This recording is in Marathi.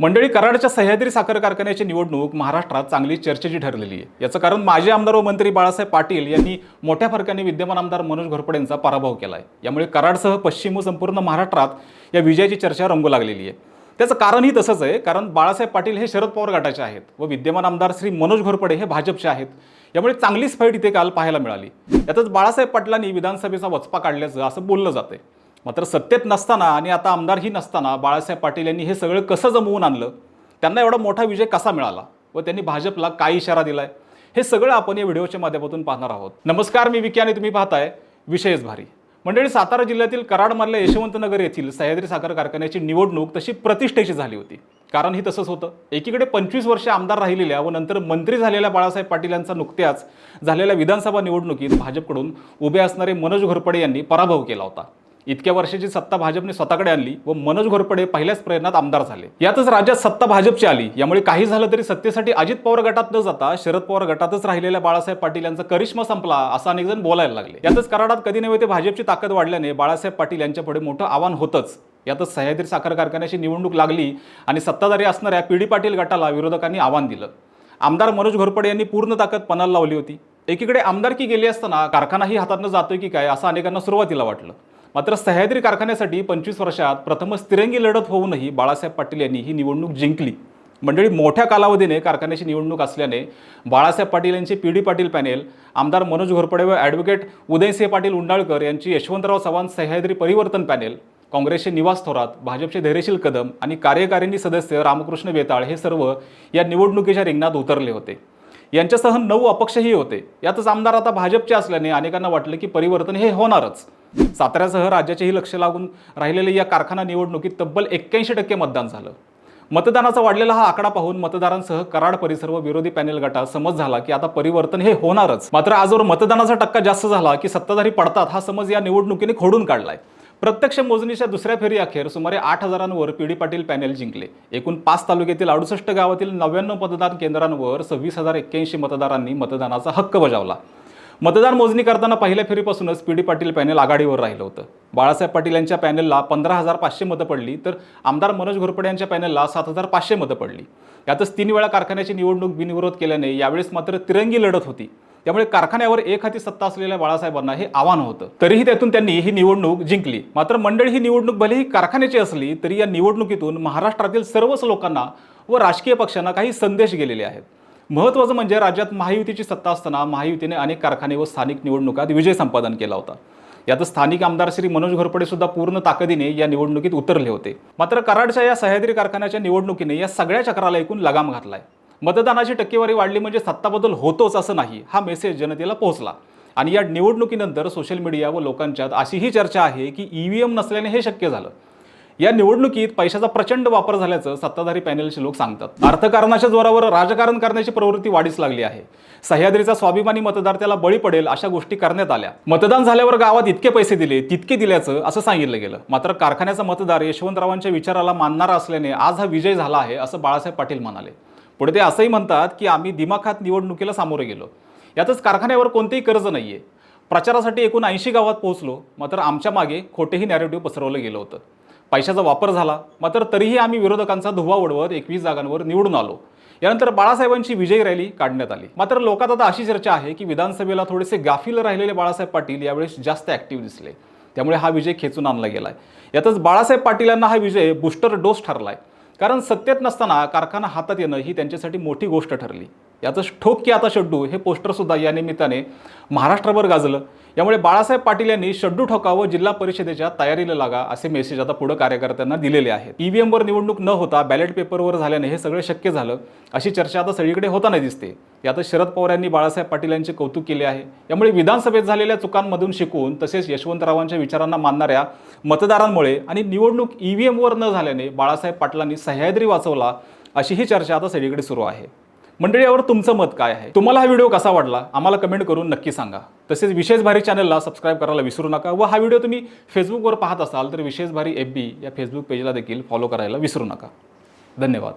मंडळी कराडच्या सह्याद्री साखर कारखान्याची निवडणूक महाराष्ट्रात चांगली चर्चेची ठरलेली आहे. याचं कारण माजी आमदार व मंत्री बाळासाहेब पाटील यांनी मोठ्या फरकाने विद्यमान आमदार मनोज घोरपडेंचा पराभव केला आहे. यामुळे कराडसह पश्चिम व संपूर्ण महाराष्ट्रात या विजयाची चर्चा रंगू लागलेली आहे. त्याचं कारणही तसंच आहे कारण बाळासाहेब पाटील हे शरद पवार गटाचे आहेत व विद्यमान आमदार श्री मनोज घोरपडे हे भाजपचे आहेत. यामुळे चांगलीच फैट इथे काल पाहायला मिळाली. यातच बाळासाहेब पाटलांनी विधानसभेचा वचपा काढल्याचं असं बोललं जातंय. मात्र सत्तेत नसताना आणि आता आमदारही नसताना बाळासाहेब पाटील यांनी हे सगळं कसं जमवून आणलं? त्यांना एवढा मोठा विजय कसा मिळाला? व त्यांनी भाजपला काय इशारा दिलाय? हे सगळं आपण या व्हिडिओच्या माध्यमातून पाहणार आहोत. नमस्कार मी विकी आणि तुम्ही पाहताय विषयच भारी. मंडळी सातारा जिल्ह्यातील कराडमधल्या यशवंतनगर येथील सह्याद्री साखर कारखान्याची निवडणूक तशी प्रतिष्ठेची झाली होती. कारण ही तसंच होतं. एकीकडे पंचवीस वर्ष आमदार राहिलेल्या व नंतर मंत्री झालेल्या बाळासाहेब पाटील यांचा नुकत्याच झालेल्या विधानसभा निवडणुकीत भाजपकडून उभे असणारे मनोज घोरपडे यांनी पराभव केला होता. इतक्या वर्षाची सत्ता भाजपने स्वतःकडे आणली व मनोज घोरपडे पहिल्याच प्रयत्नात आमदार झाले. यातच राज्यात सत्ता भाजपची आली. यामुळे काही झालं तरी सत्तेसाठी अजित पवार गटात न जाता शरद पवार गटातच राहिलेल्या बाळासाहेब पाटील यांचा करिश्मा संपला असं अनेक जण बोलायला लागले. यातच कराडात कधी नव्हे ते भाजपची ताकद वाढल्याने बाळासाहेब पाटील यांच्यापुढे मोठं आव्हान होतंच. यातच सह्याद्री साखर कारखान्याची निवडणूक लागली आणि सत्ताधारी असणाऱ्या पी डी पाटील गटाला विरोधकांनी आव्हान दिलं. आमदार मनोज घोरपडे यांनी पूर्ण ताकद पणाला लावली होती. एकीकडे आमदारकी गेली असताना कारखानाही हातातनं जातोय की काय असं अनेकांना सुरुवातीला वाटलं. मात्र सह्याद्री कारखान्यासाठी पंचवीस वर्षात प्रथमच तिरंगी लढत होऊनही बाळासाहेब पाटील यांनी ही निवडणूक जिंकली. मंडळी मोठ्या कालावधीने कारखान्याची निवडणूक असल्याने बाळासाहेब पाटील यांचे पी. डी. पाटील पॅनेल आमदार मनोज घोरपडे व ॲडव्होकेट उदयसिंह पाटील उंडाळकर यांची यशवंतराव चव्हाण सह्याद्री परिवर्तन पॅनेल काँग्रेसचे निवास थोरात भाजपचे धैर्यशील कदम आणि कार्यकारिणी सदस्य रामकृष्ण वेताळ हे सर्व या निवडणुकीच्या रिंगणात उतरले होते. यांच्यासह नऊ अपक्षही होते. यातच आमदार आता भाजपचे असल्याने अनेकांना वाटलं की परिवर्तन हे होणारच. साताऱ्यासह राज्याचेही लक्ष लागून राहिलेले या कारखाना निवडणुकीत तब्बल एक्क्याऐंशी टक्के मतदान झालं. मतदानाचा वाढलेला हा आकडा पाहून मतदारांसह कराड परिसर व विरोधी पॅनेल गटात समज झाला की आता परिवर्तन हे होणारच. मात्र आजवर मतदानाचा टक्का जास्त झाला की सत्ताधारी पडतात हा समज या निवडणुकीने खोडून काढलाय. प्रत्यक्ष मोजणीच्या दुसऱ्या फेरी अखेर सुमारे आठ हजारांवर पी डी पाटील पॅनेल जिंकले. एकूण पाच तालुक्यातील अडुसष्ट गावातील नव्याण्णव मतदान केंद्रांवर सव्वीस हजार एक्क्याऐंशी मतदारांनी मतदानाचा हक्क बजावला. मतदान मोजणी करताना पहिल्या फेरीपासूनच पी डी पाटील पॅनेल आघाडीवर राहिलं होतं. बाळासाहेब पाटील यांच्या पॅनेलला पंधरा हजार पाचशे मतं पडली तर आमदार मनोज घोरपडे यांच्या पॅनेलला सात हजार पाचशे मतं पडली. यातच तीन वेळा कारखान्याची निवडणूक बिनविरोध केल्याने यावेळेस मात्र तिरंगी लढत होती. त्यामुळे कारखान्यावर एक हाती सत्ता असलेल्या बाळासाहेबांना हे आव्हान होतं. तरीही त्यातून त्यांनी ही निवडणूक जिंकली. मात्र मंडळी ही निवडणूक भलेही कारखान्याची असली तरी या निवडणुकीतून महाराष्ट्रातील सर्वच लोकांना व राजकीय पक्षांना काही संदेश गेलेले आहेत. महत्त्वाचं म्हणजे राज्यात महायुतीची सत्ता असताना महायुतीने अनेक कारखाने व स्थानिक निवडणुकात विजय संपादन केला होता. यात स्थानिक आमदार श्री मनोज घोरपडे सुद्धा पूर्ण ताकदीने या निवडणुकीत उतरले होते. मात्र कराडच्या या सह्याद्री कारखान्याच्या निवडणुकीने या सगळ्या चक्राला एकूण लगाम घातलाय. मतदानाची टक्केवारी वाढली म्हणजे सत्ताबद्दल होतोच असं नाही हा मेसेज जनतेला पोहोचला. आणि या निवडणुकीनंतर सोशल मीडिया व लोकांच्यात अशीही चर्चा आहे की ईव्हीएम नसल्याने हे शक्य झालं. या निवडणुकीत पैशाचा प्रचंड वापर झाल्याचं सत्ताधारी पॅनेलचे लोक सांगतात. अर्थकारणाच्या जोरावर राजकारण करण्याची प्रवृत्ती वाढीस लागली आहे. सह्याद्रीचा स्वाभिमानी मतदार त्याला बळी पडेल अशा गोष्टी करण्यात आल्या. मतदान झाल्यावर गावात इतके पैसे दिले तितके दिल्याचं असं सांगितलं गेलं. मात्र कारखान्याचा मतदार यशवंतरावांच्या विचाराला मानणारा असल्याने आज हा विजय झाला आहे असं बाळासाहेब पाटील म्हणाले. पुढे ते असंही म्हणतात की आम्ही दिमाखात निवडणुकीला सामोरे गेलो. यातच कारखान्यावर कोणतेही कर्ज नाहीये. प्रचारासाठी एकूण ऐंशी गावात पोहोचलो मात्र आमच्या मागे खोटेही नॅरेटिव्ह पसरवलं गेलं होतं. पैशाचा वापर झाला मात्र तरीही आम्ही विरोधकांचा धुवा उडवत एकवीस जागांवर निवडून आलो. यानंतर बाळासाहेबांची विजयी रॅली काढण्यात आली. मात्र लोकात आता अशी चर्चा आहे की विधानसभेला थोडेसे गाफील राहिलेले बाळासाहेब पाटील यावेळेस जास्त ॲक्टिव्ह दिसले. त्यामुळे हा विजय खेचून आणला गेलाय. यातच बाळासाहेब पाटीलांना हा विजय बूस्टर डोस ठरलाय. कारण सत्तेत नसताना कारखाना हातात येणं ही त्यांच्यासाठी मोठी गोष्ट ठरली. याचं ठोक की आता शड्डू हे पोस्टरसुद्धा या निमित्ताने महाराष्ट्रभर गाजलं. यामुळे बाळासाहेब पाटील यांनी शड्डू ठोकावं जिल्हा परिषदेच्या तयारीला लागा असे मेसेज आता पुढे कार्यकर्त्यांना दिलेले आहेत. ईव्हीएमवर निवडणूक न होता बॅलेट पेपरवर झाल्याने हे सगळे शक्य झालं. अशी चर्चा आता सगळीकडे होताना दिसते. यातच शरद पवार यांनी बाळासाहेब पाटील यांचे कौतुक केले आहे. यामुळे विधानसभेत झालेल्या चुकांमधून शिकून तसेच यशवंतरावांच्या विचारांना मानणाऱ्या मतदारांमुळे आणि निवडणूक ईव्हीएमवर न झाल्याने बाळासाहेब पाटलांनी सह्याद्री वाचवला अशी ही चर्चा आता सगळीकडे सुरू आहे. मंडळी यावर तुमचं मत काय आहे? तुम्हाला हा व्हिडिओ कसा वाटला? आम्हाला कमेंट करून नक्की सांगा. तसेच विशेष भारी चॅनलला सबस्क्राईब करायला विसरू नका व हा व्हिडिओ तुम्ही फेसबुकवर पाहत असाल तर विशेष भारी एफ बी या फेसबुक पेजला देखील फॉलो करायला विसरू नका. धन्यवाद.